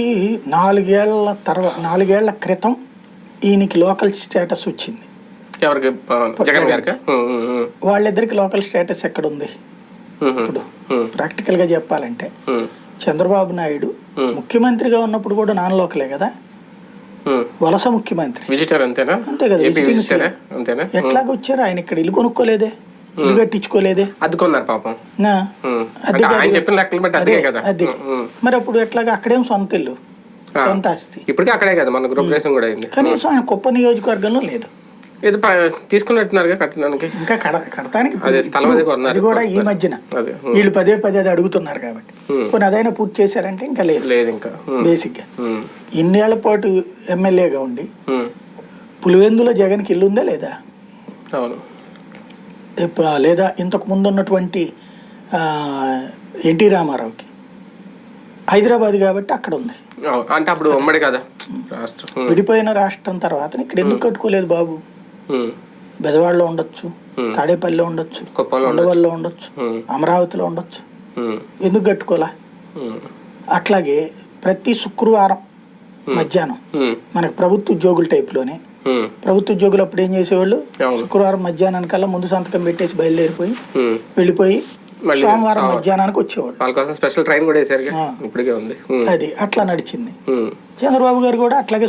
చంద్రబాబుకి నాలుగేళ్ళ తర్వాత నాలుగేళ్ళ క్రితం ఈయనకి లోకల్ స్టేటస్ వచ్చింది. ఎవరికి? ఆ, జగన్ గారికి? వాళ్ళిద్దరికి లోకల్ స్టేటస్ ఎక్కడుంది? ఉమ్, ఇప్పుడు ఉమ్, ప్రాక్టికల్గా చెప్పాలంటే చంద్రబాబు నాయుడు ముఖ్యమంత్రిగా ఉన్నప్పుడు కూడా నాన్ లోకలే కదా. వలస ముఖ్యమంత్రి. విజిటర్ అంతేనా? అంతే కదా, ఏపీ visiting విజిటరా? అంతేనా? ఎట్లాగ వచ్చారు ఆయన ఇక్కడ? ఇల్లు కొనుక్కోలేదే? ఇల్లు కట్టించుకోలేదే. అద్దుకున్నారు పాపం. ఆయన. చెప్పిన లెక్కలు బట్టి అదే అదే కదా. అదే. మరి అప్పుడు ఎట్లాగా అక్కడేం సొంత ఇల్లు. సొంత ఆస్తి. ఇప్పటికీ అక్కడే కదా మన గృహ ప్రవేశం కూడా అయింది. కనీసం ఆయన కుప్ప నియోజకవర్గంలో లేదు. ఏదో ప- తీసుకున్నట్టున్నారుగా కట్టడానికి. ఇంకా కడ కడతానికి అదే స్థలం అది కొన్నారు. అది కూడా ఈ మధ్యన. వీళ్ళు పదే పదే అది అడుగుతున్నారు కాబట్టి. కొన్ని అదైనా పూర్తి చేశారంటే ఇంకా లేదు. లేదు ఇంకా. ఉమ్, బేసిక్గా ఉమ్, ఇన్నేళ్ళ పాటు ఎమ్మెల్యేగా ఉండి. పులివెందులో జగన్కి ఇల్లు ఉందా లేదా? అవును. లేదా ఇంతకు ముందు ఉన్నటువంటి ఎన్టీ రామారావుకి. హైదరాబాద్ కాబట్టి అక్కడ ఉంది. అంటే అప్పుడు ఉమ్మడి కదా రాష్ట్రం. విడిపోయిన రాష్ట్రం తర్వాత ఇక్కడ ఎందుకు కట్టుకోలేదు బాబు? బెజవాడలో ఉండొచ్చు. తాడేపల్లిలో ఉండొచ్చు ఉండవల్లో ఉండొచ్చు. అమరావతిలో ఉండొచ్చు. ఎందుకు కట్టుకోలే? అట్లాగే ప్రతి శుక్రవారం మధ్యాహ్నం ఉమ్, మనకు ప్రభుత్వ ఉద్యోగుల టైప్లోనే ఉమ్, ప్రభుత్వ ఉద్యోగులు అప్పుడు ఏం చేసేవాళ్ళు. శుక్రవారం మధ్యాహ్నానికల్లా ముందు సంతకం పెట్టేసి బయలుదేరిపోయి. వెళ్ళిపోయి సోమవారం. మధ్యాహ్నానికి వచ్చేవాళ్ళు స్పెషల్ ట్రైన్ కూడా. ఇప్పటికే ఉంది అది అట్లా నడిచింది. చంద్రబాబు గారు కూడా అట్లాగే